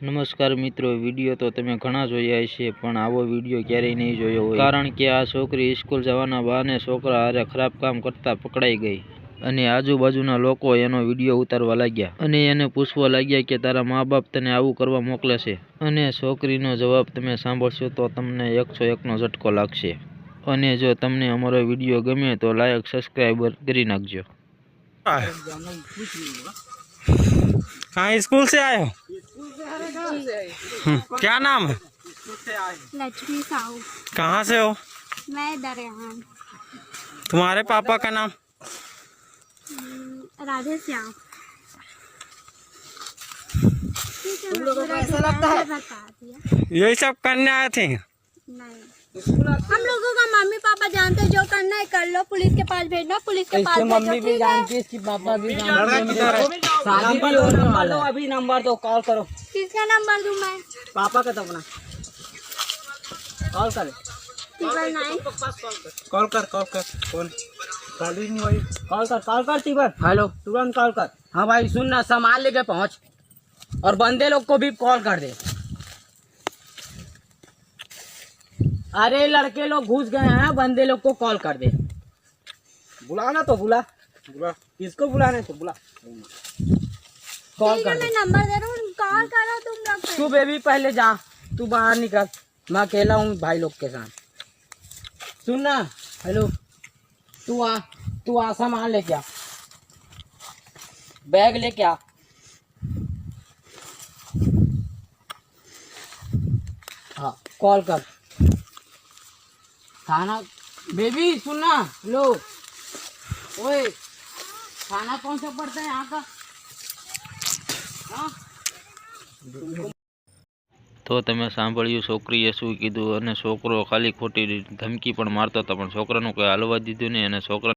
નમસ્કાર મિત્રો, વીડિયો તો તમે ઘણા જોયા હશે, પણ આવો વીડિયો ક્યારેય નહીં જોયો હોય. કારણ કે આ છોકરી સ્કૂલ જવાના બહાને છોકરા હારે ખરાબ કામ કરતા પકડાઈ ગઈ અને આજુબાજુના લોકો એનો વીડિયો ઉતારવા લાગ્યા અને એને પૂછવા લાગ્યા કે તારા મા બાપ તને આવું કરવા મોકલે છે અને છોકરીનો જવાબ તમે સાંભળશો તો તમને એકસો એકનો ઝટકો લાગશે. અને જો તમને અમારો વીડિયો ગમે તો લાયક સબસ્ક્રાઈબર કરી નાખજો. હા સ્કૂલ સે આવ્યો क्या नाम है? लक्ष्मी साहू। कहाँ से हो? मैं दरगाह तुम्हारे पापा का नाम? राधे श्याम। है, यही सब करने आए थे नहीं। हम लोगों का मम्मी पापा जानते जो है कर लो पुलिस के पास भेजना पुलिस के पास मम्मी भी जानती है इसकी पापा भी शादी भी होने अभी नंबर दो कॉल करो। किसका नंबर दूँ मैं? पापा का तो अपना। कॉल कर। कॉल कर कॉल कर कौन कॉल कर कॉल कर टीबर हेलो। तुरंत कॉल कर। हाँ भाई सुन ना सामान लेके पहुँच। और बंदे लोग को भी कॉल कर दे। अरे लड़के लोग घुस गए हैं बंदे लोग को कॉल कर दे। बुलाना तो बुला। बुला। किसको बुलाना तो बुला। कॉल कर मैं नंबर दे रहा हूँ कॉल करो तुम लोग तू बेबी पहले जा। तू बाहर निकल। मैं अकेला हूँ भाई लोग के साथ। सुन ना। हेलो तू आ। तू आ सामान लेके आ। बैग लेके आ। हाँ कॉल कर। खाना बेबी सुन ना हेलो ओए खाना कौन सा पड़ता है यहाँ का हाँ તો તમે સાંભળ્યું છોકરીએ શું કીધું અને છોકરો ખાલી ખોટી ધમકી પણ મારતો હતો પણ છોકરાનું કોઈ હાલવા દીધું નહીં અને છોકરા